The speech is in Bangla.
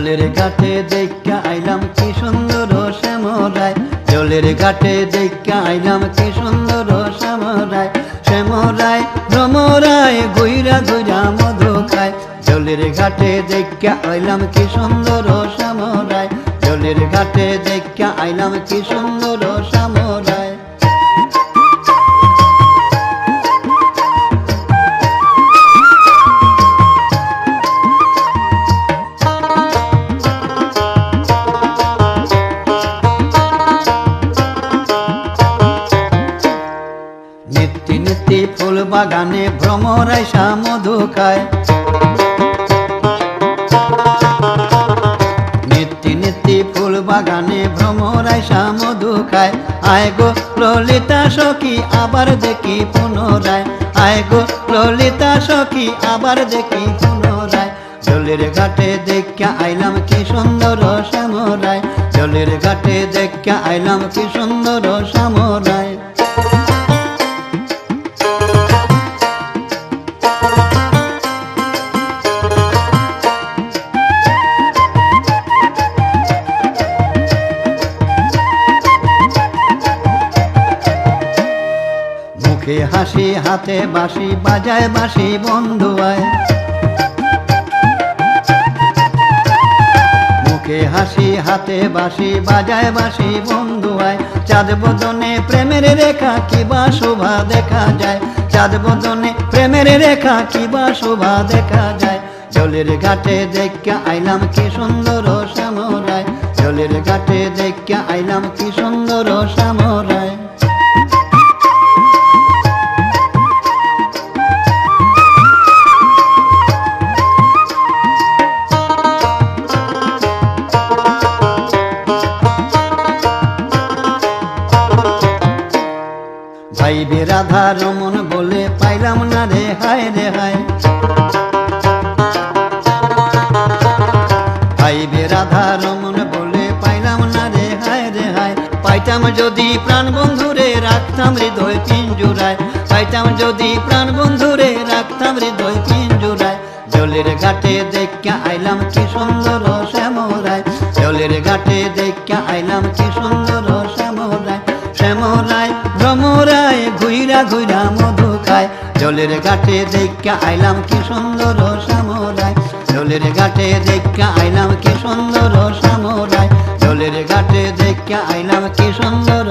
ঘাটে দেখা আইলাম কি সুন্দর শ্যামরায়। জলের ঘাটে দেখা আইলাম কি সুন্দর শ্যামরায়। শ্যামরায়, ভ্রমরায় গুইরা গুইরা মধু খায়। জলের ঘাটে দেখা আইলাম কি সুন্দর শ্যামরায়। জলের ঘাটে দেখা আইলাম কি সুন্দর বাগানে ভ্রমরাই মধু খায়। নিত্যি ফুল বাগানে খায়। আয় গো ললিতা সখী, আবার দেখি পুনরায়। আয় গো ললিতা সখী, আবার দেখি পুনরায়। জলের ঘাটে দেখা আইলাম কি সুন্দর শ্যামরায়। জলের ঘাটে দেখা আইলাম কি সুন্দর শ্যামরায়। মুখে হাসি হাতে বাসি বাজায় বাসি বন্ধু আয় মুখে হাসি, হাতে বাসি বাজায় বাসি বন্ধু আয় চাঁদ বদনে প্রেমের রেখা কিবা শোভা দেখা যায়। চাঁদ বদনে প্রেমের রেখা কিবা শোভা দেখা যায়। জলের ঘাটে দেখা আইলাম কি সুন্দর শ্যামরায় জলের ঘাটে দেখা আইলাম কি সুন্দর শ্যামরায় ভাই বে রাধা রমন বলে পাইলাম না রে, হায় রে, হায়। ভাই বে রাধা রমন বলে পাইলাম না রে, হায় রে, হায়। পাইতাম যদি প্রাণ বন্ধুরে রাখতাম হৃদয় পিঞ্জুরায় পাইতাম যদি প্রাণ বন্ধুরে রাখতাম হৃদয় পিঞ্জুরায় জলের ঘাটে দেখা আইলাম কি সুন্দর শ্যামরায়। জলের ঘাটে দেখা আইলাম কি সুন্দর শ্যামরায়। শ্যামরায় ভ্রমরায় ঘুইরা ঘুইরা মধু খায়। জলের ঘাটে দেখা আইলাম কি সুন্দর শ্যামরায় জলের ঘাটে দেখা আইলাম কি সুন্দর শ্যামরায় জলের ঘাটে দেখা আইলাম কি সুন্দর